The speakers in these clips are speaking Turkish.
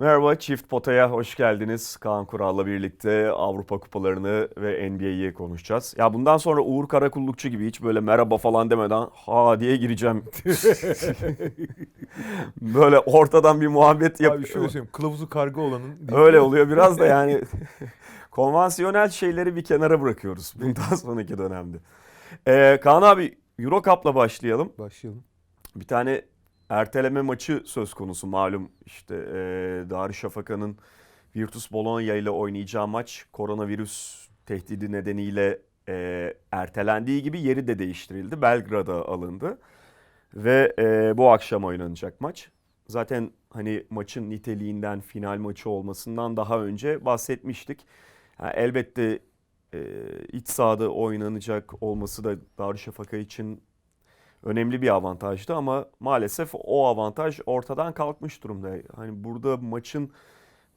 Merhaba Çift Pota'ya hoş geldiniz. Kaan Kural'la birlikte Avrupa Kupalarını ve NBA'yi konuşacağız. Ya bundan sonra Uğur Karakullukçu gibi hiç böyle merhaba falan demeden ha diye gireceğim. böyle ortadan bir muhabbet Abi yap. şöyle söyleyeyim. Kılavuzu karga olanın. Öyle oluyor biraz da yani konvansiyonel şeyleri bir kenara bırakıyoruz bundan sonraki dönemde. Ee, Kaan abi Euro Cup'la başlayalım. Başlayalım. Bir tane erteleme maçı söz konusu malum işte e, Darüşşafaka'nın Virtus Bologna ile oynayacağı maç koronavirüs tehdidi nedeniyle e, ertelendiği gibi yeri de değiştirildi. Belgrad'a alındı ve e, bu akşam oynanacak maç. Zaten hani maçın niteliğinden final maçı olmasından daha önce bahsetmiştik. Ha, elbette e, iç sahada oynanacak olması da Darüşşafaka için önemli bir avantajdı ama maalesef o avantaj ortadan kalkmış durumda. Hani burada maçın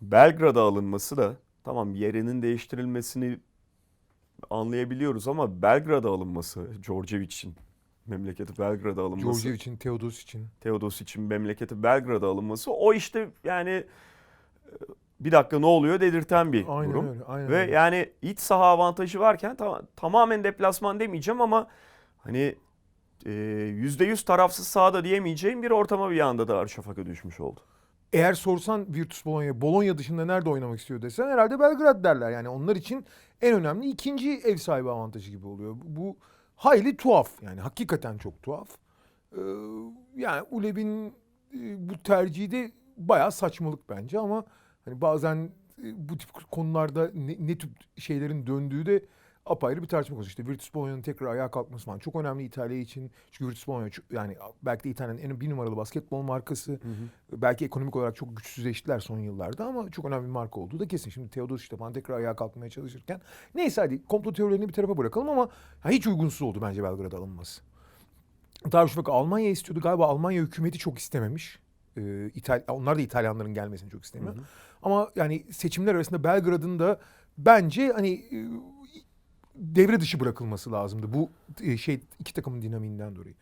Belgrad'a alınması da tamam yerinin değiştirilmesini anlayabiliyoruz ama Belgrad'a alınması Djordjevic'in memleketi Belgrad'a alınması, Georgiev için, Teodos için. Teodos için memleketi Belgrad'a alınması o işte yani e, bir dakika ne oluyor dedirten bir Aynen durum. öyle. Aynen Ve öyle. yani iç saha avantajı varken tam- tamamen deplasman demeyeceğim ama hani %100 tarafsız sahada diyemeyeceğim bir ortama bir anda da Darüşşafaka düşmüş oldu. Eğer sorsan Virtus Bologna, Bologna dışında nerede oynamak istiyor desen herhalde Belgrad derler. Yani onlar için en önemli ikinci ev sahibi avantajı gibi oluyor. Bu hayli tuhaf. Yani hakikaten çok tuhaf. Ee, yani Uleb'in e, bu tercihi de bayağı saçmalık bence ama hani bazen e, bu tip konularda ne, ne tip şeylerin döndüğü de apayrı bir tartışma konusu. İşte Virtus Bologna'nın tekrar ayağa kalkması falan çok önemli İtalya için. Çünkü Virtus Bologna yani belki de İtalya'nın en bir numaralı basketbol markası. Belki ekonomik olarak çok güçsüzleştiler son yıllarda ama çok önemli bir marka olduğu da kesin. Şimdi Teodos işte falan tekrar ayağa kalkmaya çalışırken. Neyse hadi komplo teorilerini bir tarafa bırakalım ama hiç uygunsuz oldu bence Belgrad'a alınması. Darüşşafaka Almanya istiyordu. Galiba Almanya hükümeti çok istememiş. Ee, İtal onlar da İtalyanların gelmesini çok istemiyor. Ama yani seçimler arasında Belgrad'ın da bence hani e, devre dışı bırakılması lazımdı. Bu e, şey iki takımın dinamiğinden dolayı.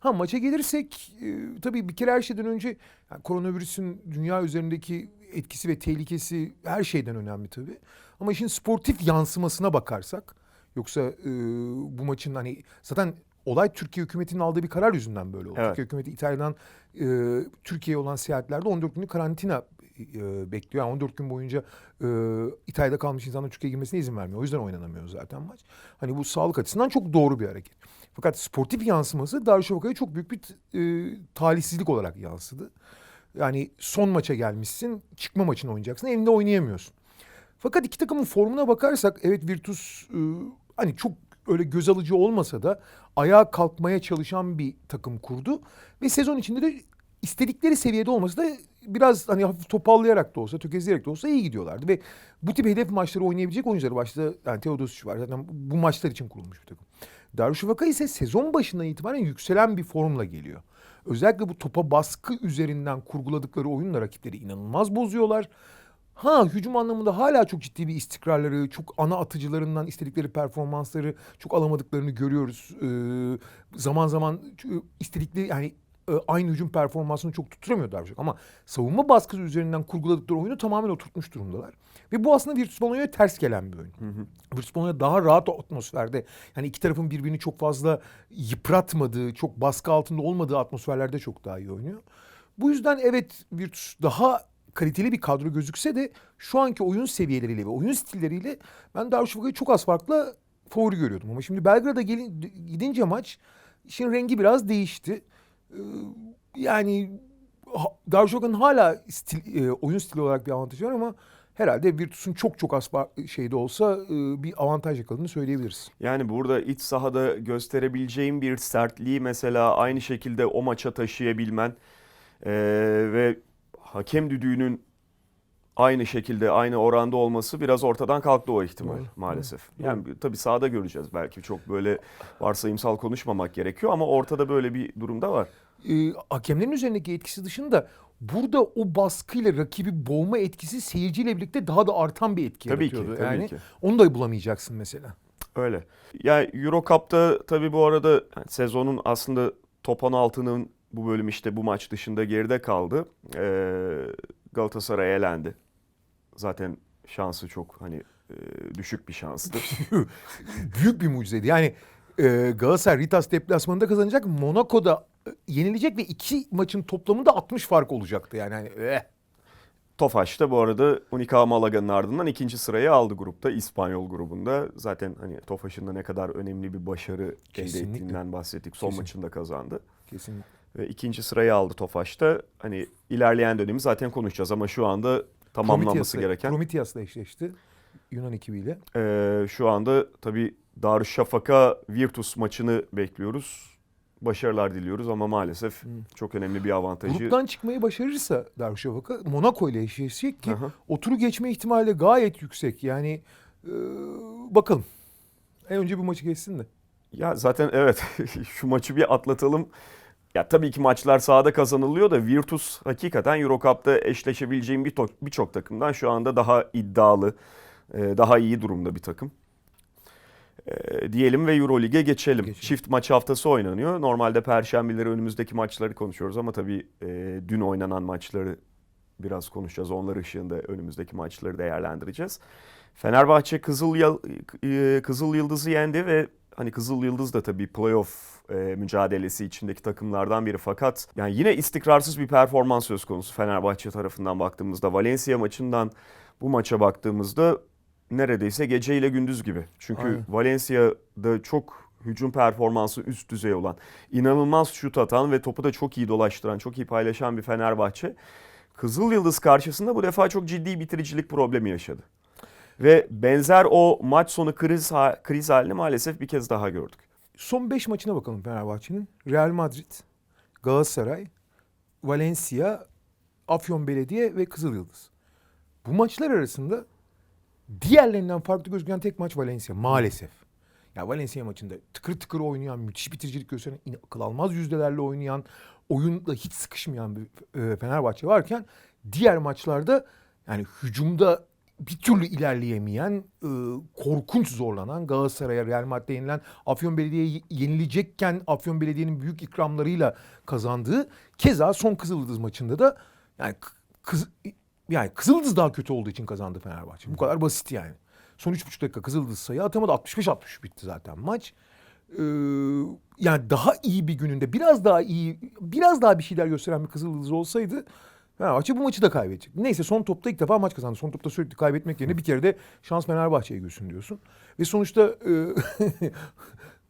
Ha maça gelirsek e, tabii bir kere her şeyden önce yani koronavirüsün dünya üzerindeki etkisi ve tehlikesi her şeyden önemli tabii. Ama işin sportif yansımasına bakarsak yoksa e, bu maçın hani zaten olay Türkiye hükümetinin aldığı bir karar yüzünden böyle oldu. Evet. Türkiye hükümeti İtalya'dan e, Türkiye'ye olan seyahatlerde 14 günlük karantina e, bekliyor. Yani 14 gün boyunca e, İtalya'da kalmış insanların Türkiye'ye girmesine izin vermiyor. O yüzden oynanamıyor zaten maç. Hani bu sağlık açısından çok doğru bir hareket. Fakat sportif yansıması Darüşşafaka'ya çok büyük bir e, talihsizlik olarak yansıdı. Yani son maça gelmişsin, çıkma maçını oynayacaksın, evinde oynayamıyorsun. Fakat iki takımın formuna bakarsak evet Virtus e, hani çok öyle göz alıcı olmasa da ayağa kalkmaya çalışan bir takım kurdu. Ve sezon içinde de istedikleri seviyede olması da biraz hani hafif topallayarak da olsa, tökezleyerek de olsa iyi gidiyorlardı. Ve bu tip hedef maçları oynayabilecek oyuncuları başta yani Teodosic var zaten bu maçlar için kurulmuş bir takım. Darüşşafaka ise sezon başından itibaren yükselen bir formla geliyor. Özellikle bu topa baskı üzerinden kurguladıkları oyunla rakipleri inanılmaz bozuyorlar. Ha hücum anlamında hala çok ciddi bir istikrarları, çok ana atıcılarından istedikleri performansları çok alamadıklarını görüyoruz. Ee, zaman zaman e, istedikleri yani aynı hücum performansını çok tutturamıyor Darüşşafaka ama savunma baskısı üzerinden kurguladıkları oyunu tamamen oturtmuş durumdalar. Ve bu aslında Virtus Bologna'ya ters gelen bir oyun. Virtus Bologna daha rahat atmosferde yani iki tarafın birbirini çok fazla yıpratmadığı, çok baskı altında olmadığı atmosferlerde çok daha iyi oynuyor. Bu yüzden evet Virtus daha kaliteli bir kadro gözükse de şu anki oyun seviyeleriyle ve oyun stilleriyle ben Darüşşafaka'yı çok az farkla favori görüyordum. Ama şimdi Belgrad'a gidince maç işin rengi biraz değişti. Yani Darüşşafaka'nın hala stil, e, oyun stili olarak bir avantajı var ama herhalde Virtus'un çok çok az şeyde olsa e, bir avantaj yakaladığını söyleyebiliriz. Yani burada iç sahada gösterebileceğim bir sertliği mesela aynı şekilde o maça taşıyabilmen eee, ve hakem düdüğünün aynı şekilde aynı oranda olması biraz ortadan kalktı o ihtimal Doğru, maalesef. doğru. Yani tabii sahada göreceğiz belki çok böyle varsayımsal konuşmamak gerekiyor ama ortada böyle bir durumda var. e, hakemlerin üzerindeki etkisi dışında burada o baskıyla rakibi boğma etkisi seyirciyle birlikte daha da artan bir etki Tabii ki, yaratıyordu. tabii yani ki. onu da bulamayacaksın mesela. Öyle. Ya Euro Cup'ta tabii bu arada yani sezonun aslında top 16'nın bu bölüm işte bu maç dışında geride kaldı. Ee, Galatasaray elendi. Zaten şansı çok hani e, düşük bir şanstı. Büyük bir mucizeydi. Yani e, Galatasaray Ritas deplasmanında kazanacak. Monaco'da e, yenilecek ve iki maçın toplamında 60 fark olacaktı. Yani hani eh. Tofaş da bu arada Unica Malaga'nın ardından ikinci sırayı aldı grupta. İspanyol grubunda. Zaten hani Tofaş'ın da ne kadar önemli bir başarı elde Kesinlikle. ettiğinden bahsettik. Son Kesin. maçında kazandı. Kesin. Ve ikinci sırayı aldı Tofaş'ta. Hani ilerleyen dönemi zaten konuşacağız ama şu anda tamamlanması Prometheus'la- gereken. Prometheus'la eşleşti. Yunan ekibiyle. Ee, şu anda tabii Darüşşafaka Virtus maçını bekliyoruz. Başarılar diliyoruz ama maalesef çok önemli bir avantajı. Gruptan çıkmayı başarırsa Darüşşafaka Monaco ile eşleşecek ki Aha. o turu geçme ihtimali de gayet yüksek. Yani e, bakalım. En önce bu maçı geçsin de. Ya zaten evet şu maçı bir atlatalım. Ya tabii ki maçlar sahada kazanılıyor da Virtus hakikaten Eurocup'ta eşleşebileceğim bir to- birçok takımdan şu anda daha iddialı, e, daha iyi durumda bir takım. E, diyelim ve Eurolig'e geçelim. Geçelim. Çift maç haftası oynanıyor. Normalde perşembeleri önümüzdeki maçları konuşuyoruz ama tabii e, dün oynanan maçları biraz konuşacağız. Onlar ışığında önümüzdeki maçları değerlendireceğiz. Fenerbahçe Kızıl, Yal- e, Kızıl Yıldız'ı yendi ve hani Kızıl Yıldız da tabii playoff e, mücadelesi içindeki takımlardan biri fakat yani yine istikrarsız bir performans söz konusu Fenerbahçe tarafından baktığımızda. Valencia maçından bu maça baktığımızda neredeyse gece ile gündüz gibi. Çünkü Aynen. Valencia'da çok hücum performansı üst düzey olan, inanılmaz şut atan ve topu da çok iyi dolaştıran, çok iyi paylaşan bir Fenerbahçe. Kızıl Yıldız karşısında bu defa çok ciddi bitiricilik problemi yaşadı. Ve benzer o maç sonu kriz, ha- kriz halini maalesef bir kez daha gördük. Son 5 maçına bakalım Fenerbahçe'nin. Real Madrid, Galatasaray, Valencia, Afyon Belediye ve Kızıl Yıldız. Bu maçlar arasında diğerlerinden farklı gözüken tek maç Valencia maalesef. Ya Valencia maçında tıkır tıkır oynayan, müthiş bitiricilik gösteren, akıl almaz yüzdelerle oynayan, oyunda hiç sıkışmayan bir e, Fenerbahçe varken diğer maçlarda yani hücumda bir türlü ilerleyemeyen, e, korkunç zorlanan Galatasaray'a, Real Madrid'e yenilen, Afyon Belediye'ye yenilecekken Afyon Belediye'nin büyük ikramlarıyla kazandığı, keza son Kızıldız maçında da yani kız, yani Kızıldız daha kötü olduğu için kazandı Fenerbahçe. Bu kadar basit yani. Son 3,5 dakika Kızıldız sayı atamadı. 65-60 bitti zaten maç. Ee, yani daha iyi bir gününde biraz daha iyi biraz daha bir şeyler gösteren bir Kızıldız olsaydı Fenerbahçe bu maçı da kaybedecek. Neyse son topta ilk defa maç kazandı. Son topta sürekli kaybetmek yerine bir kere de şans Fenerbahçe'ye gülsün diyorsun. Ve sonuçta e,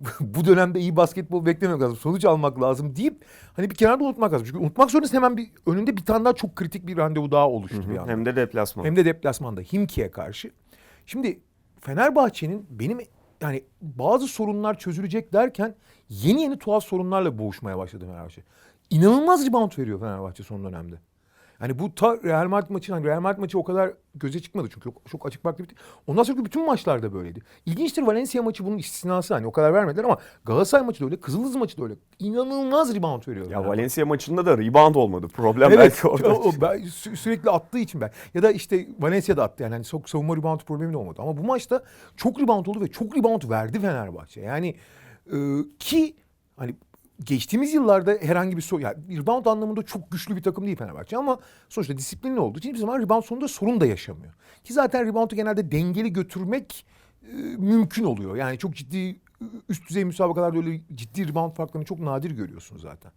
bu dönemde iyi basketbol beklemek lazım. Sonuç almak lazım deyip hani bir kenarda unutmak lazım. Çünkü unutmak zorundasın hemen bir önünde bir tane daha çok kritik bir randevu daha oluştu bir anda. Hem de deplasman. Hem de deplasmanda Himki'ye karşı. Şimdi Fenerbahçe'nin benim yani bazı sorunlar çözülecek derken yeni yeni tuhaf sorunlarla boğuşmaya başladı Fenerbahçe. İnanılmaz rebound veriyor Fenerbahçe son dönemde. Yani bu ta Real Madrid maçı, hani Real Madrid maçı o kadar göze çıkmadı çünkü çok, çok açık farklı bitti. Ondan sonra bütün maçlarda böyleydi. İlginçtir Valencia maçı bunun istisnası hani o kadar vermediler ama Galatasaray maçı da öyle, Kızıldız maçı da öyle. İnanılmaz rebound veriyor. Ya Fenerbahçe. Valencia maçında da rebound olmadı. Problem Evet. belki orada. o- ben sü- sürekli attığı için ben. Ya da işte Valencia'da attı yani. Hani çok savunma rebound problemi de olmadı. Ama bu maçta çok rebound oldu ve çok rebound verdi Fenerbahçe. Yani e, ki hani geçtiğimiz yıllarda herhangi bir sorun, yani rebound anlamında çok güçlü bir takım değil Fenerbahçe ama sonuçta disiplinli olduğu için hiçbir zaman rebound sonunda sorun da yaşamıyor. Ki zaten reboundu genelde dengeli götürmek e, mümkün oluyor. Yani çok ciddi üst düzey müsabakalarda öyle ciddi rebound farklarını çok nadir görüyorsun zaten.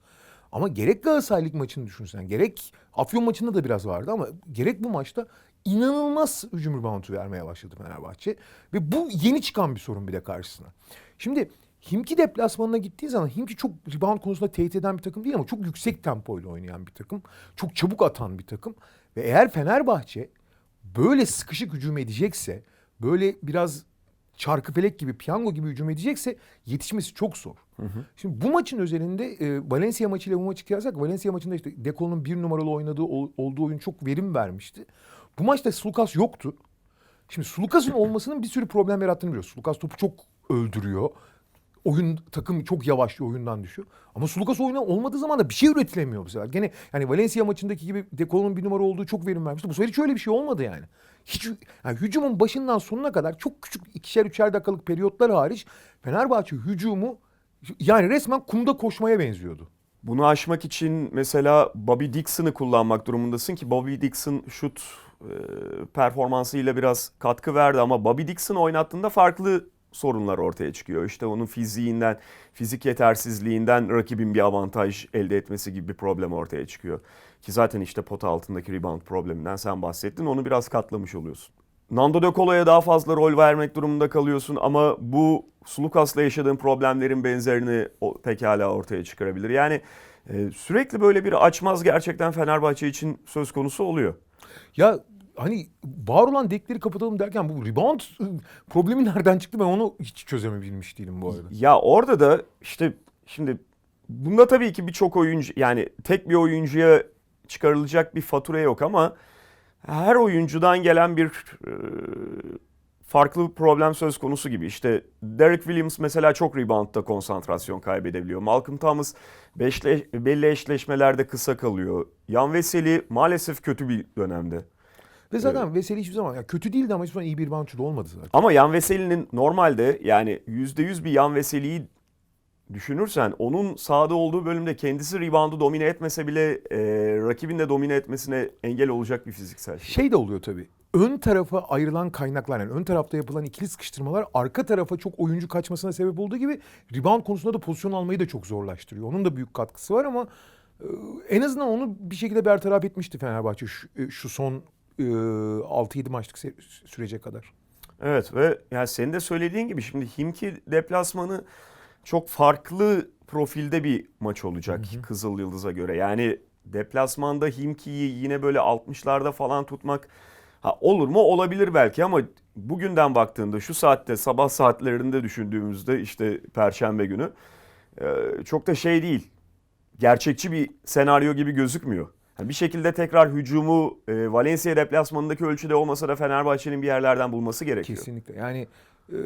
Ama gerek Galatasaray Lig maçını düşünsen, gerek Afyon maçında da biraz vardı ama gerek bu maçta inanılmaz hücum reboundu vermeye başladı Fenerbahçe. Ve bu yeni çıkan bir sorun bir de karşısına. Şimdi Himki deplasmanına gittiği zaman Himki çok rebound konusunda tehdit eden bir takım değil ama çok yüksek tempoyla oynayan bir takım. Çok çabuk atan bir takım. Ve eğer Fenerbahçe böyle sıkışık hücum edecekse, böyle biraz çarkıfelek gibi, piyango gibi hücum edecekse yetişmesi çok zor. Şimdi bu maçın özelinde e, Valencia maçıyla bu maçı kıyaslasak Valencia maçında işte Deco'nun bir numaralı oynadığı ol- olduğu oyun çok verim vermişti. Bu maçta Sulukas yoktu. Şimdi Sulukas'ın olmasının bir sürü problem yarattığını biliyoruz. Sulukas topu çok öldürüyor. Oyun takım çok yavaşlıyor oyundan düşüyor. Ama Sulukas oyuna olmadığı zaman da bir şey üretilemiyor bu sefer. Gene yani Valencia maçındaki gibi Deco'nun bir numara olduğu çok verim vermişti. Bu sefer hiç öyle bir şey olmadı yani. Hiç yani hücumun başından sonuna kadar çok küçük ikişer üçer dakikalık periyotlar hariç Fenerbahçe hücumu yani resmen kumda koşmaya benziyordu. Bunu aşmak için mesela Bobby Dixon'ı kullanmak durumundasın ki Bobby Dixon şut e, performansıyla biraz katkı verdi ama Bobby Dixon oynattığında farklı sorunlar ortaya çıkıyor. İşte onun fiziğinden, fizik yetersizliğinden rakibin bir avantaj elde etmesi gibi bir problem ortaya çıkıyor. Ki zaten işte pota altındaki rebound probleminden sen bahsettin. Onu biraz katlamış oluyorsun. Nando De Colo'ya daha fazla rol vermek durumunda kalıyorsun ama bu Sulukas'la yaşadığın problemlerin benzerini pekala ortaya çıkarabilir. Yani e, sürekli böyle bir açmaz gerçekten Fenerbahçe için söz konusu oluyor. Ya hani var olan dekleri kapatalım derken bu rebound problemi nereden çıktı ben onu hiç çözemebilmiş değilim bu arada. Ya orada da işte şimdi bunda tabii ki birçok oyuncu yani tek bir oyuncuya çıkarılacak bir fatura yok ama her oyuncudan gelen bir e, farklı problem söz konusu gibi. İşte Derek Williams mesela çok reboundda konsantrasyon kaybedebiliyor. Malcolm Thomas beşle, belli eşleşmelerde kısa kalıyor. Yan Veseli maalesef kötü bir dönemde. Ve zaten Veseli hiçbir zaman ya kötü değildi ama hiçbir zaman iyi bir reboundçu da olmadı zaten. Ama Yan Veseli'nin normalde yani %100 bir Yan Veseli'yi düşünürsen onun sahada olduğu bölümde kendisi reboundu domine etmese bile e, rakibin de domine etmesine engel olacak bir fiziksel şey. Şey de oluyor tabii. Ön tarafa ayrılan kaynaklar yani ön tarafta yapılan ikili sıkıştırmalar arka tarafa çok oyuncu kaçmasına sebep olduğu gibi rebound konusunda da pozisyon almayı da çok zorlaştırıyor. Onun da büyük katkısı var ama e, en azından onu bir şekilde bertaraf etmişti Fenerbahçe şu, e, şu son e, 6-7 maçlık sürece kadar. Evet ve yani senin de söylediğin gibi şimdi Himki deplasmanı çok farklı profilde bir maç olacak Kızıl Yıldız'a göre. Yani deplasmanda Himki'yi yine böyle 60'larda falan tutmak ha, olur mu? Olabilir belki ama bugünden baktığında şu saatte sabah saatlerinde düşündüğümüzde işte Perşembe günü e, çok da şey değil. Gerçekçi bir senaryo gibi gözükmüyor. Yani bir şekilde tekrar hücumu e, Valencia deplasmanındaki ölçüde olmasa da Fenerbahçe'nin bir yerlerden bulması gerekiyor. Kesinlikle. Yani e,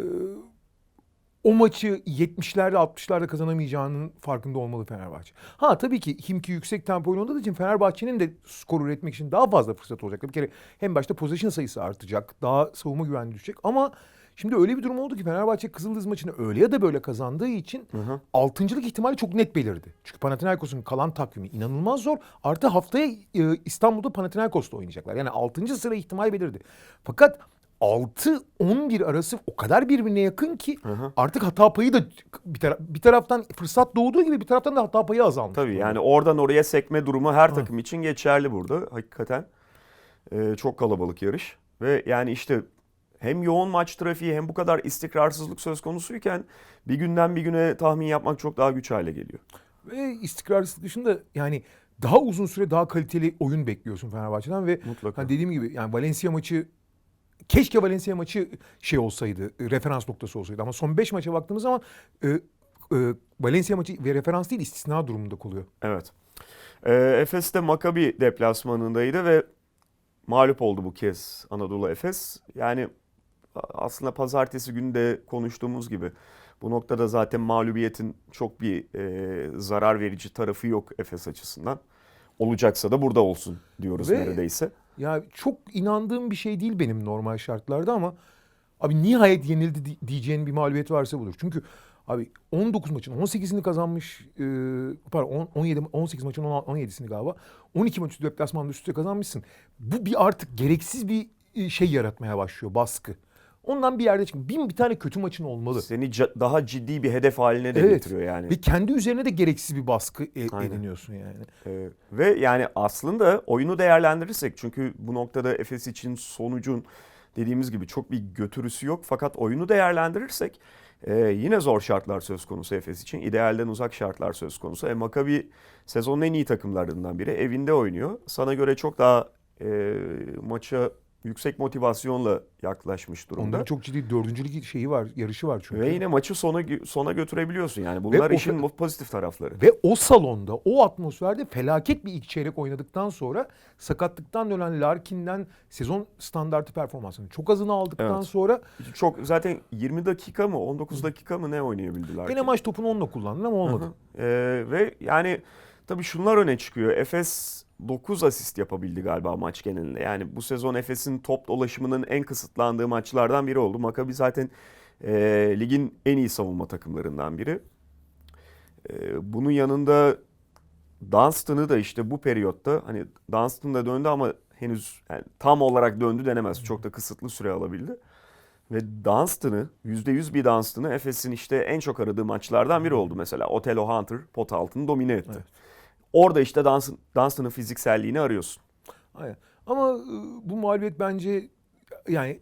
o maçı 70'lerde 60'larda kazanamayacağının farkında olmalı Fenerbahçe. Ha tabii ki Himki yüksek tempo oynadığı için Fenerbahçe'nin de skor üretmek için daha fazla fırsat olacak. Bir kere hem başta possession sayısı artacak. Daha savunma güvenliği düşecek ama şimdi öyle bir durum oldu ki Fenerbahçe Kızıldız maçını öyle ya da böyle kazandığı için altıncılık ihtimali çok net belirdi. Çünkü Panathinaikos'un kalan takvimi inanılmaz zor. Artı haftaya e, İstanbul'da Panathinaikos'la oynayacaklar. Yani 6. sıra ihtimali belirdi. Fakat 6-11 arası o kadar birbirine yakın ki artık hata payı da bir, tara- bir taraftan fırsat doğduğu gibi bir taraftan da hata payı azalmış. Tabii yani oradan oraya sekme durumu her takım için geçerli burada hakikaten. Ee, çok kalabalık yarış ve yani işte hem yoğun maç trafiği hem bu kadar istikrarsızlık söz konusuyken bir günden bir güne tahmin yapmak çok daha güç hale geliyor. Ve istikrarsızlık dışında yani daha uzun süre daha kaliteli oyun bekliyorsun Fenerbahçe'den ve Mutlaka. hani dediğim gibi yani Valencia maçı keşke Valencia maçı şey olsaydı, e, referans noktası olsaydı ama son 5 maça baktığımız zaman e, e, Valencia maçı ve referans değil istisna durumunda kalıyor. Evet. Ee, Efes de Maccabi deplasmanındaydı ve mağlup oldu bu kez Anadolu Efes. Yani aslında pazartesi günü de konuştuğumuz gibi bu noktada zaten mağlubiyetin çok bir e, zarar verici tarafı yok Efes açısından. Olacaksa da burada olsun diyoruz Ve- neredeyse. Ya çok inandığım bir şey değil benim normal şartlarda ama abi nihayet yenildi di- diyeceğin bir mağlubiyet varsa budur. Çünkü abi 19 maçın 18'ini kazanmış e, pardon on- 17 18 maçın 16 17'sini galiba 12 maçı deplasmanda üst üste kazanmışsın. Bu bir artık gereksiz bir e, şey yaratmaya başlıyor baskı. Ondan bir yerde çıkın. Bin bir tane kötü maçın olmalı. Seni daha ciddi bir hedef haline de Evet. getiriyor yani. Ve kendi üzerine de gereksiz bir baskı e- ediniyorsun yani. Ee, ve yani aslında oyunu değerlendirirsek çünkü bu noktada Efes için sonucun dediğimiz gibi çok bir götürüsü yok. Fakat oyunu değerlendirirsek e, yine zor şartlar söz konusu Efes için. İdealden uzak şartlar söz konusu. E, Maccabi sezonun en iyi takımlarından biri. Evinde oynuyor. Sana göre çok daha e, maça yüksek motivasyonla yaklaşmış durumda. Onların çok ciddi dördüncülük şeyi var, yarışı var çünkü. Ve yine maçı sona sona götürebiliyorsun yani. Bunlar o işin fe- pozitif tarafları. Ve o salonda, o atmosferde felaket bir ilk çeyrek oynadıktan sonra sakatlıktan dönen Larkin'den sezon standartı performansını çok azını aldıktan Evet. sonra Çok zaten 20 dakika mı 19 dakika mı ne oynayabildiler? ki? maç topunu onunla kullandın ama olmadı. Ee, ve yani tabii şunlar öne çıkıyor. Efes 9 asist yapabildi galiba maç genelinde. Yani bu sezon Efes'in top dolaşımının en kısıtlandığı maçlardan biri oldu. Maccabi zaten e, ligin en iyi savunma takımlarından biri. E, bunun yanında Dunstan'ı da işte bu periyotta hani Dunstan da döndü ama henüz yani tam olarak döndü denemez. Çok da kısıtlı süre alabildi. Ve Dunstan'ı, %100 bir Dunstan'ı Efes'in işte en çok aradığı maçlardan biri oldu mesela. Otello Hunter pot altını domine etti. Evet. Orada işte Dunstan, Dunstan'ın fizikselliğini arıyorsun. Aynen. Ama e, bu mağlubiyet bence yani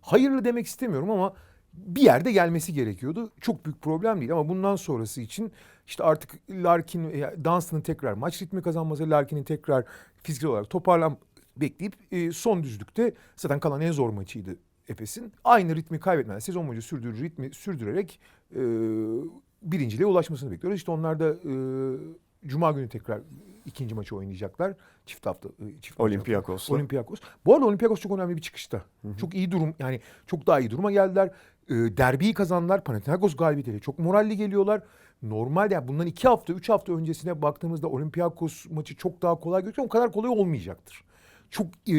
hayırlı demek istemiyorum ama bir yerde gelmesi gerekiyordu. Çok büyük problem değil ama bundan sonrası için işte artık Larkin, Dunstan'ın tekrar maç ritmi kazanması, Larkin'in tekrar fiziksel olarak toparlan bekleyip e, son düzlükte zaten kalan en zor maçıydı Efes'in. Aynı ritmi kaybetmeden sezon boyunca sürdürür ritmi sürdürerek e, birinciliğe ulaşmasını bekliyoruz. İşte onlar da e, Cuma günü tekrar ikinci maçı oynayacaklar. Çift hafta e, çift maç Olympiakos'la. Olympiakos. Bu arada Olympiakos çok önemli bir çıkışta. Çok iyi durum yani çok daha iyi duruma geldiler. Ee, derbiyi kazandılar. Panathinaikos galibiyetiyle çok moralli geliyorlar. Normal yani bundan iki hafta, üç hafta öncesine baktığımızda Olympiakos maçı çok daha kolay gözüküyor. O kadar kolay olmayacaktır. Çok e,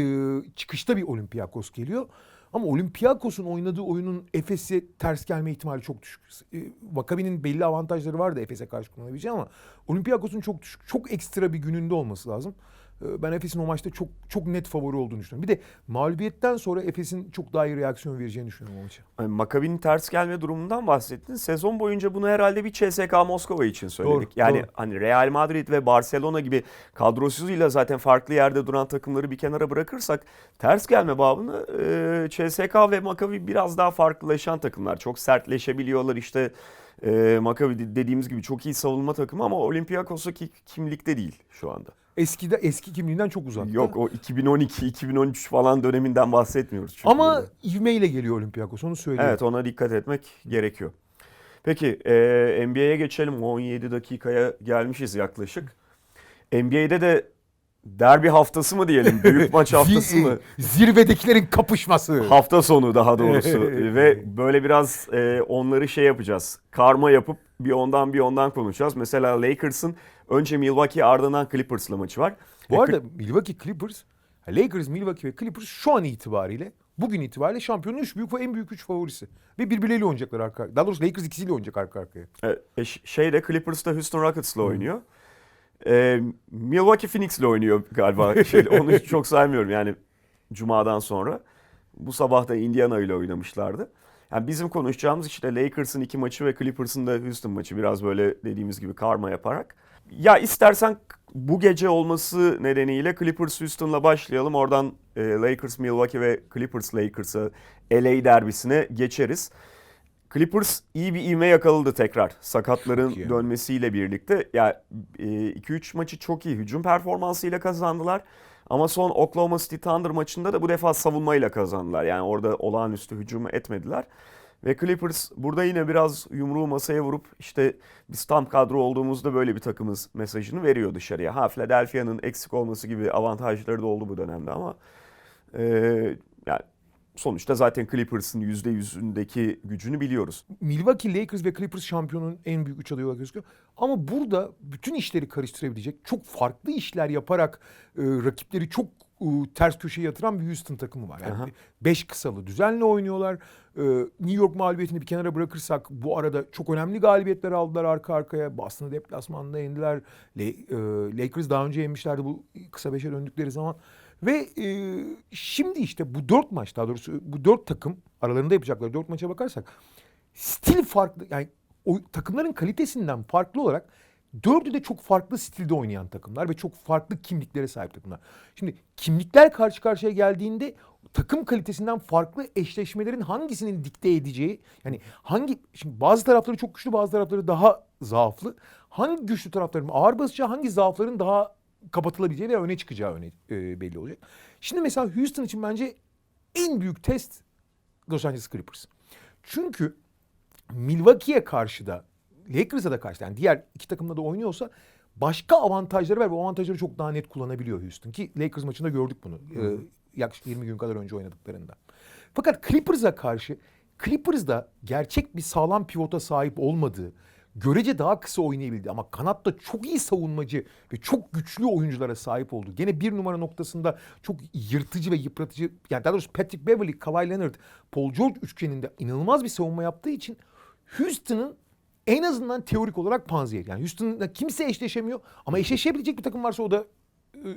çıkışta bir Olympiakos geliyor. Ama Olympiakos'un oynadığı oyunun Efes'e ters gelme ihtimali çok düşük. E, Maccabi'nin belli avantajları vardı Efes'e karşı kullanabileceği ama Olympiakos'un çok düşük, çok ekstra bir gününde olması lazım. E, Ben Efes'in o maçta çok çok net favori olduğunu düşünüyorum. Bir de mağlubiyetten sonra Efes'in çok daha iyi reaksiyon vereceğini düşünüyorum o maça. Hani Makabi'nin ters gelme durumundan bahsettin. Sezon boyunca bunu herhalde bir CSK Moskova için söyledik. Doğru, yani doğru. hani Real Madrid ve Barcelona gibi kadrosuyla zaten farklı yerde duran takımları bir kenara bırakırsak ters gelme babını e, CSK ve Makabi biraz daha farklılaşan takımlar. Çok sertleşebiliyorlar işte. E, Makabi de- dediğimiz gibi çok iyi savunma takımı ama Olympiakos'taki kimlikte değil şu anda. Eskide eski kimliğinden çok uzakta. Yok o 2012-2013 falan döneminden bahsetmiyoruz. Çünkü Ama burada. ivmeyle geliyor Olympiakos onu söyleyeyim. Evet ona dikkat etmek gerekiyor. Peki e, NBA'ye geçelim. 17 dakikaya gelmişiz yaklaşık. NBA'de de derbi haftası mı diyelim? Büyük maç haftası mı? Zirvedekilerin kapışması. Hafta sonu daha doğrusu. Ve böyle biraz e, onları şey yapacağız. Karma yapıp bir ondan bir ondan konuşacağız. Mesela Lakers'ın önce Milwaukee ardından Clippers'la maçı var. Bu E, arada Milwaukee Clippers, Lakers, Milwaukee ve Clippers şu an itibariyle bugün itibariyle şampiyonun üç büyük ve en büyük üç favorisi. Ve birbirleriyle oynayacaklar arka Daha doğrusu Lakers ikisiyle oynayacak arka arkaya. E, e, şeyde Clippers da Houston Rockets'la oynuyor. E, Milwaukee Phoenix'le oynuyor galiba. Şey, onu çok saymıyorum yani Cuma'dan sonra. Bu sabah da Indiana ile oynamışlardı. Yani bizim konuşacağımız işte Lakers'ın iki maçı ve Clippers'ın da Houston maçı. Biraz böyle dediğimiz gibi karma yaparak. Ya istersen bu gece olması nedeniyle Clippers Houston'la başlayalım. Oradan e, Lakers Milwaukee ve Clippers Lakers'a LA derbisine geçeriz. Clippers iyi bir ivme yakaladı tekrar sakatların dönmesiyle birlikte. Ya 2-3 maçı çok iyi hücum performansıyla kazandılar. Ama son Oklahoma City Thunder maçında da bu defa savunmayla kazandılar. Yani orada olağanüstü hücum etmediler. Ve Clippers burada yine biraz yumruğu masaya vurup işte biz tam kadro olduğumuzda böyle bir takımız mesajını veriyor dışarıya. Ha Philadelphia'nın eksik olması gibi avantajları da oldu bu dönemde ama e, yani sonuçta zaten Clippers'ın %100'ündeki gücünü biliyoruz. Milwaukee Lakers ve Clippers şampiyonun en büyük üç adayı olarak gözüküyor. Ama burada bütün işleri karıştırabilecek, çok farklı işler yaparak e, rakipleri çok ters köşeye yatıran bir Houston takımı var. Aha. Yani beş kısalı düzenli oynuyorlar. E, New York mağlubiyetini bir kenara bırakırsak bu arada çok önemli galibiyetler aldılar arka arkaya. Boston'ı deplasmanda yendiler. Le- e, Lakers daha önce yenmişlerdi bu kısa beşe döndükleri zaman. Ve e, şimdi işte bu dört maç daha doğrusu bu dört takım aralarında yapacakları dört maça bakarsak stil farklı yani o takımların kalitesinden farklı olarak dördü de çok farklı stilde oynayan takımlar ve çok farklı kimliklere sahip takımlar. Şimdi kimlikler karşı karşıya geldiğinde takım kalitesinden farklı eşleşmelerin hangisinin dikte edeceği yani hangi şimdi bazı tarafları çok güçlü bazı tarafları daha zaaflı. Hangi güçlü tarafların ağır basacağı hangi zaafların daha kapatılabileceği ve öne çıkacağı öne, e, belli olacak. Şimdi mesela Houston için bence en büyük test Los Angeles Clippers. Çünkü Milwaukee'ye karşı da Lakers'a da karşı yani diğer iki takımla da oynuyorsa başka avantajları var ve o avantajları çok daha net kullanabiliyor Houston ki Lakers maçında gördük bunu. Ee, yaklaşık 20 gün kadar önce oynadıklarında. Fakat Clippers'a karşı Clippers'da gerçek bir sağlam pivota sahip olmadığı, görece daha kısa oynayabildi ama kanatta çok iyi savunmacı ve çok güçlü oyunculara sahip oldu. Gene bir numara noktasında çok yırtıcı ve yıpratıcı yani daha doğrusu Patrick Beverly, Kawhi Leonard, Paul George üçgeninde inanılmaz bir savunma yaptığı için Houston'ın en azından teorik olarak panzehir. Yani Houston'la kimse eşleşemiyor ama eşleşebilecek bir takım varsa o da e, e,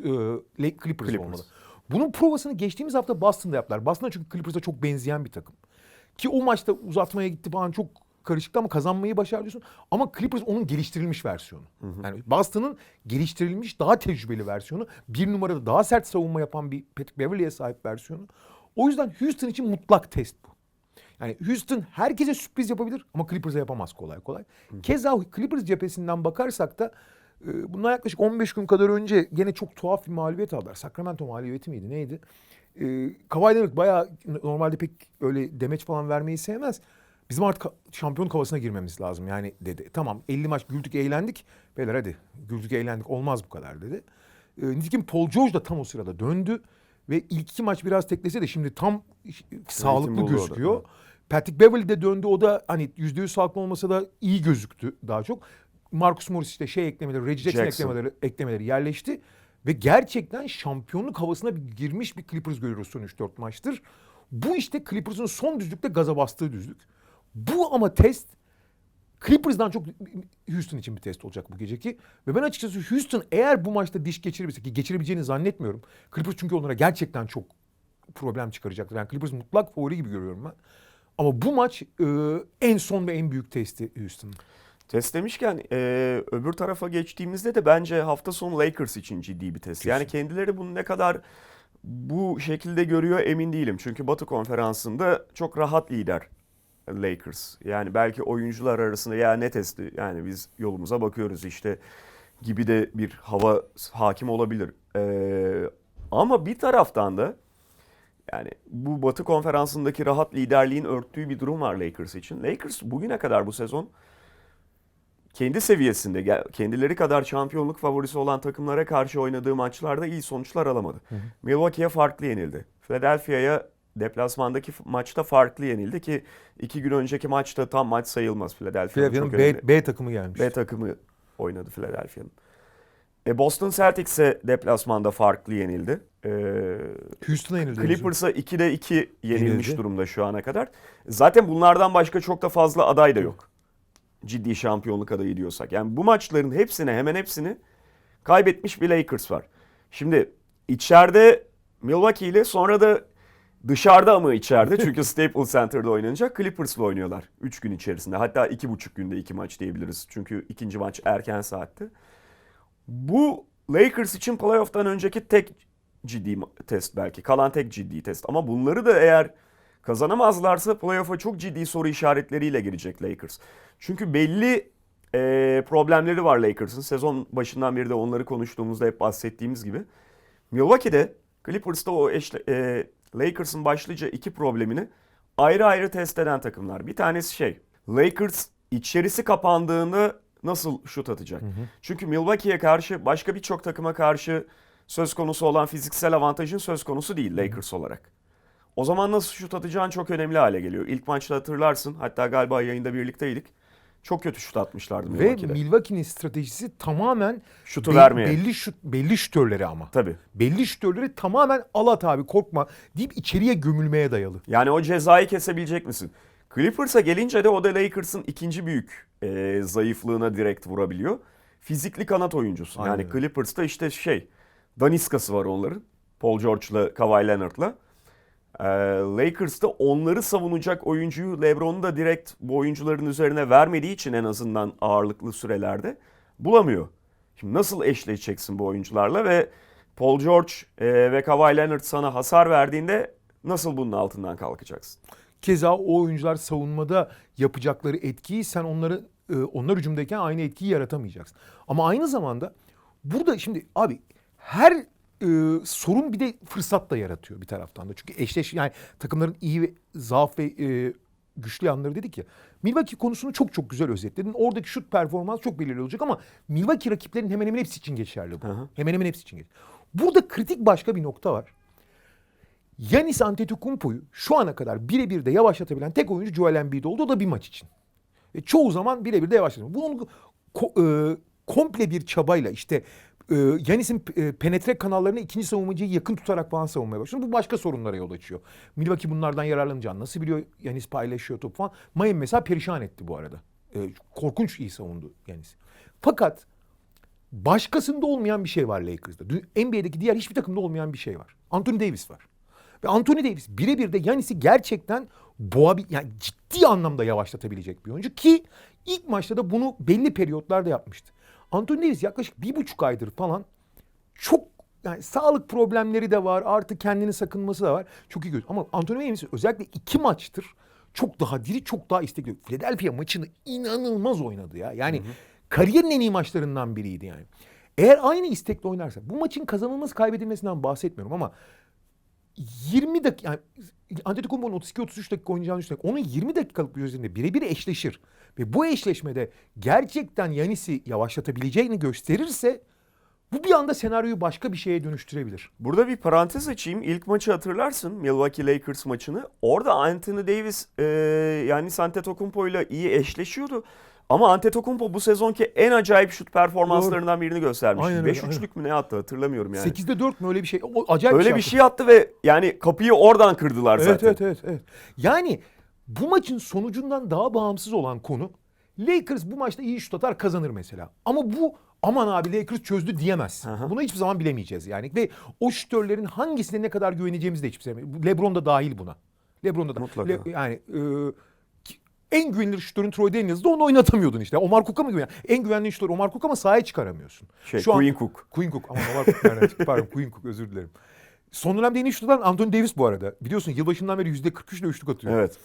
Clippers, Clippers. olmalı. Bunun provasını geçtiğimiz hafta Boston'da yaptılar. Boston'a çünkü Clippers'a çok benzeyen bir takım. Ki o maçta uzatmaya gitti falan çok karışıktı ama kazanmayı başarıyorsun. Ama Clippers onun geliştirilmiş versiyonu. Yani Boston'ın geliştirilmiş daha tecrübeli versiyonu. Bir numarada daha sert savunma yapan bir Patrick Beverly'e sahip versiyonu. O yüzden Houston için mutlak test bu. Yani Houston herkese sürpriz yapabilir ama Clippers'a yapamaz kolay kolay. Keza Clippers cephesinden bakarsak da e, bundan yaklaşık 15 gün kadar önce gene çok tuhaf bir mağlubiyet aldılar. Sacramento mağlubiyeti miydi neydi? E, Kawhi Leonard bayağı normalde pek öyle demeç falan vermeyi sevmez. Bizim artık ka- şampiyonluk havasına girmemiz lazım yani dedi. Tamam 50 maç güldük eğlendik. Beyler hadi güldük eğlendik olmaz bu kadar dedi. E, nitekim Paul George da tam o sırada döndü. Ve ilk iki maç biraz teklese de şimdi tam sağlıklı o da, gözüküyor. evet. Patrick Beverly de döndü. O da hani yüzde yüz sağlıklı olmasa da iyi gözüktü daha çok. Marcus Morris işte şey eklemeleri, Reggie Jackson, Jackson. eklemeleri, eklemeleri yerleşti. Ve gerçekten şampiyonluk havasına bir girmiş bir Clippers görüyoruz son 3-4 maçtır. Bu işte Clippers'ın son düzlükte gaza bastığı düzlük. Bu ama test Clippers'dan çok Houston için bir test olacak bu geceki. Ve ben açıkçası Houston eğer bu maçta diş geçirebilse ki geçirebileceğini zannetmiyorum. Clippers çünkü onlara gerçekten çok problem çıkaracaktır. Yani Clippers mutlak favori gibi görüyorum ben. Ama bu maç e, en son ve en büyük testi Houston. Test demişken e, öbür tarafa geçtiğimizde de bence hafta sonu Lakers için ciddi bir test. Yani kendileri bunu ne kadar bu şekilde görüyor emin değilim. Çünkü Batı konferansında çok rahat lider Lakers. Yani belki oyuncular arasında ya ne testi yani biz yolumuza bakıyoruz işte gibi de bir hava hakim olabilir. E, ama bir taraftan da yani bu Batı konferansındaki rahat liderliğin örttüğü bir durum var Lakers için. Lakers bugüne kadar bu sezon kendi seviyesinde kendileri kadar şampiyonluk favorisi olan takımlara karşı oynadığı maçlarda iyi sonuçlar alamadı. Milwaukee'ye farklı yenildi. Philadelphia'ya deplasmandaki maçta farklı yenildi ki iki gün önceki maçta tam maç sayılmaz. Philadelphia'nın Philadelphia'nın B. B takımı gelmiş. B takımı oynadı Philadelphia'nın. E Boston Celtics'e deplasmanda farklı yenildi. E, Houston'a yenildi. Clippers'a 2'de 2 yenilmiş Yenildi. durumda şu ana kadar. Zaten bunlardan başka çok da fazla aday da yok. Ciddi şampiyonluk adayı diyorsak. Yani bu maçların hepsine hemen hepsini kaybetmiş bir Lakers var. Şimdi içeride Milwaukee ile sonra da dışarıda ama içeride çünkü Staples Center'da oynanacak Clippers'la oynuyorlar 3 gün içerisinde. Hatta 2,5 günde iki maç diyebiliriz. Çünkü ikinci maç erken saatte. Bu Lakers için playoff'tan önceki tek ciddi test belki. Kalan tek ciddi test. Ama bunları da eğer kazanamazlarsa playoff'a çok ciddi soru işaretleriyle girecek Lakers. Çünkü belli e, problemleri var Lakers'ın. Sezon başından beri de onları konuştuğumuzda hep bahsettiğimiz gibi. Milwaukee'de Clippers'ta o eşle, e, Lakers'ın başlıca iki problemini ayrı ayrı test eden takımlar. Bir tanesi şey, Lakers içerisi kapandığında nasıl şut atacak? Çünkü Milwaukee'ye karşı başka birçok takıma karşı söz konusu olan fiziksel avantajın söz konusu değil Lakers olarak. O zaman nasıl şut atacağın çok önemli hale geliyor. İlk maçta hatırlarsın hatta galiba yayında birlikteydik. Çok kötü şut atmışlardı Ve Milwaukee'de. Milwaukee'nin stratejisi tamamen Şutu be- vermeyen. belli şut belli şütörleri ama. Tabii. Belli şütörleri tamamen al at abi korkma deyip içeriye gömülmeye dayalı. Yani o cezayı kesebilecek misin? Clippers'a gelince de o da Lakers'ın ikinci büyük e, zayıflığına direkt vurabiliyor. Fizikli kanat oyuncusu. Aynen yani. Clippers'ta işte şey Daniskası var onların. Paul George'la Kawhi Leonard'la. E, Lakers'ta onları savunacak oyuncuyu LeBron'u da direkt bu oyuncuların üzerine vermediği için en azından ağırlıklı sürelerde bulamıyor. Şimdi nasıl eşleşeceksin bu oyuncularla ve Paul George e, ve Kawhi Leonard sana hasar verdiğinde nasıl bunun altından kalkacaksın? Keza o oyuncular savunmada yapacakları etkiyi sen onları e, onlar hücumdayken aynı etkiyi yaratamayacaksın. Ama aynı zamanda burada şimdi abi her e, sorun bir de fırsat da yaratıyor bir taraftan da. Çünkü eşleş yani takımların iyi ve zaaf ve e, güçlü yanları dedik ya. Milwaukee konusunu çok çok güzel özetledin. Oradaki şut performans çok belirli olacak ama Milwaukee rakiplerin hemen hemen hepsi için geçerli bu. Hı hı. Hemen hemen hepsi için geçerli. Burada kritik başka bir nokta var. Yanis Antetokounmpo'yu şu ana kadar birebir de yavaşlatabilen tek oyuncu Joel Embiid oldu. O da bir maç için. E, çoğu zaman birebir de yavaşlatıyor. Bunun ko- e, komple bir çabayla işte e, Yanis'in e, penetre kanallarını ikinci savunmacıyı yakın tutarak falan savunmaya başlıyor. Bu başka sorunlara yol açıyor. Milwaukee bunlardan yararlanacağını nasıl biliyor? Yanis paylaşıyor top falan. Miami mesela perişan etti bu arada. E, korkunç iyi savundu Yanis. Fakat başkasında olmayan bir şey var Lakers'da. NBA'deki diğer hiçbir takımda olmayan bir şey var. Anthony Davis var. Ve Anthony Davis birebir de Yanis'i gerçekten boğa yani ciddi anlamda yavaşlatabilecek bir oyuncu ki ilk maçta da bunu belli periyotlarda yapmıştı. Anthony Davis yaklaşık bir buçuk aydır falan çok yani sağlık problemleri de var. Artı kendini sakınması da var. Çok iyi gözüküyor. Ama Anthony Davis özellikle iki maçtır çok daha diri, çok daha istekli. Philadelphia maçını inanılmaz oynadı ya. Yani kariyerin en iyi maçlarından biriydi yani. Eğer aynı istekle oynarsa bu maçın kazanılması kaybedilmesinden bahsetmiyorum ama 20 dakika yani Antetokounmpo'nun 32-33 dakika oynayacağını düşünerek onun 20 dakikalık bir üzerinde birebir eşleşir ve bu eşleşmede gerçekten Yanis'i yavaşlatabileceğini gösterirse bu bir anda senaryoyu başka bir şeye dönüştürebilir. Burada bir parantez açayım. İlk maçı hatırlarsın Milwaukee Lakers maçını. Orada Anthony Davis e, yani Antetokounmpo ile iyi eşleşiyordu. Ama Antetokounmpo bu sezonki en acayip şut performanslarından birini göstermiş. Aynen öyle, 5 üçlük mü ne attı hatırlamıyorum yani. 8'de 4 mü öyle bir şey? O acayip Öyle bir yaptı. şey attı ve yani kapıyı oradan kırdılar Evet, zaten. evet evet evet. Yani bu maçın sonucundan daha bağımsız olan konu Lakers bu maçta iyi şut atar kazanır mesela. Ama bu aman abi Lakers çözdü diyemez. Aha. Bunu hiçbir zaman bilemeyeceğiz yani. Ve o şutörlerin hangisine ne kadar güveneceğimizi de hiçbir zaman. LeBron da dahil buna. LeBron da Mutlaka. Le- yani e, en güvenilir şutörün Troy Daniels'da onu oynatamıyordun işte. Omar Cook'a mı güven? En güvenli şutör Omar Cook ama sahaya çıkaramıyorsun. Şey, Şu an- Quinn Cook. Quinn Cook. Aman Omar Cook nereden çıktı? Pardon Quinn Cook özür dilerim. Son dönemde en iyi şut atan Anthony Davis bu arada. Biliyorsun yılbaşından beri %43 ile üçlük atıyor. Evet.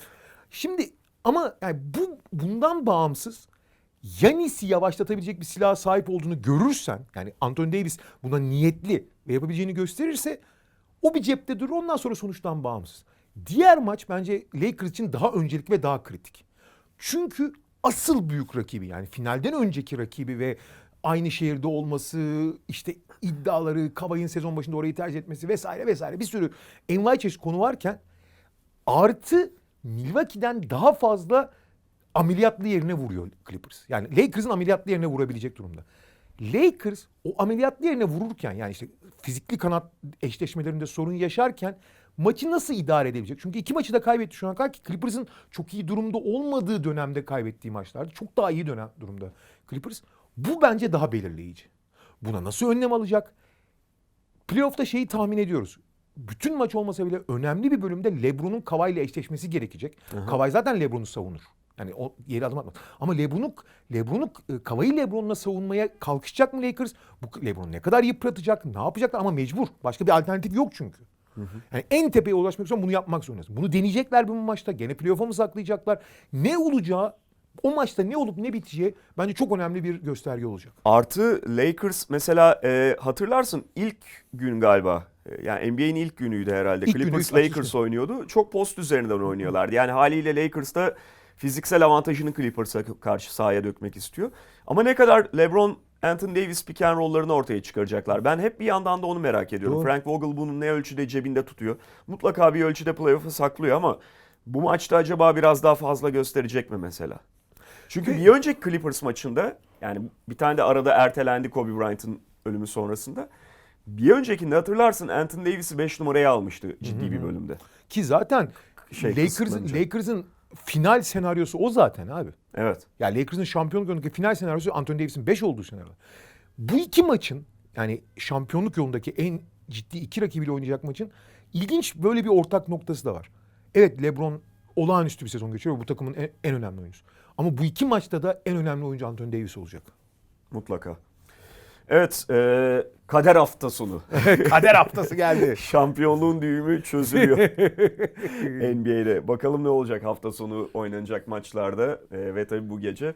Şimdi ama yani bu bundan bağımsız Yanis'i yavaşlatabilecek bir silaha sahip olduğunu görürsen yani Anthony Davis buna niyetli ve yapabileceğini gösterirse o bir cepte durur ondan sonra sonuçtan bağımsız. Diğer maç bence Lakers için daha öncelikli ve daha kritik. Çünkü asıl büyük rakibi yani finalden önceki rakibi ve aynı şehirde olması, işte iddiaları, Kavay'ın sezon başında orayı tercih etmesi vesaire vesaire bir sürü envai çeşit konu varken artı Milwaukee'den daha fazla ameliyatlı yerine vuruyor Clippers. Yani Lakers'ın ameliyatlı yerine vurabilecek durumda. Lakers o ameliyatlı yerine vururken yani işte fizikli kanat eşleşmelerinde sorun yaşarken maçı nasıl idare edebilecek? Çünkü iki maçı da kaybetti şu ana kadar ki Clippers'ın çok iyi durumda olmadığı dönemde kaybettiği maçlardı. Çok daha iyi dönem durumda Clippers. Bu bence daha belirleyici. Buna nasıl önlem alacak? Playoff'ta şeyi tahmin ediyoruz. Bütün maç olmasa bile önemli bir bölümde LeBron'un Kawhi ile eşleşmesi gerekecek. Kawhi zaten LeBron'u savunur. Yani o yeri adım atmaz. Ama LeBron'u LeBron'u e, Kawhi LeBron'la savunmaya kalkışacak mı Lakers? Bu LeBron ne kadar yıpratacak? Ne yapacaklar? Ama mecbur. Başka bir alternatif yok çünkü. Yani en tepeye ulaşmak için bunu yapmak zorundasın. Bunu deneyecekler bu maçta. Gene playoff'a mı saklayacaklar? Ne olacağı o maçta ne olup ne biteceği bence çok önemli bir gösterge olacak. Artı Lakers mesela e, hatırlarsın ilk gün galiba e, yani NBA'in ilk günüydü herhalde. İlk günü, Clippers maç Lakers oynuyordu. Çok post üzerinden oynuyorlardı. Yani haliyle Lakers da fiziksel avantajını Clippers'a karşı sahaya dökmek istiyor. Ama ne kadar LeBron Anthony Davis pick and roll'larını ortaya çıkaracaklar. Ben hep bir yandan da onu merak ediyorum. Doğru. Frank Vogel bunu ne ölçüde cebinde tutuyor. Mutlaka bir ölçüde playoff'a saklıyor ama bu maçta acaba biraz daha fazla gösterecek mi mesela? Çünkü bir önceki Clippers maçında yani bir tane de arada ertelendi Kobe Bryant'ın ölümü sonrasında. Bir öncekinde hatırlarsın Anthony Davis'i 5 numaraya almıştı ciddi bir bölümde. Ki zaten Şey, Lakers'ın. Lakers'ın final senaryosu o zaten abi. Evet. Ya Lakers'ın şampiyonluk yolundaki final senaryosu Anthony Davis'in 5 olduğu senaryo. Bu iki maçın yani şampiyonluk yolundaki en ciddi iki rakibiyle oynayacak maçın ilginç böyle bir ortak noktası da var. Evet LeBron olağanüstü bir sezon geçiriyor bu takımın en, en önemli oyuncusu. Ama bu iki maçta da en önemli oyuncu Anthony Davis olacak. Mutlaka. Evet, e, kader hafta sonu. Kader haftası geldi. Şampiyonluğun düğümü çözülüyor NBA'de. Bakalım ne olacak hafta sonu oynanacak maçlarda E, ve tabii bu gece.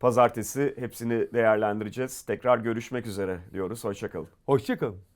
Pazartesi hepsini değerlendireceğiz. Tekrar görüşmek üzere diyoruz. Hoşçakalın. Hoşçakalın.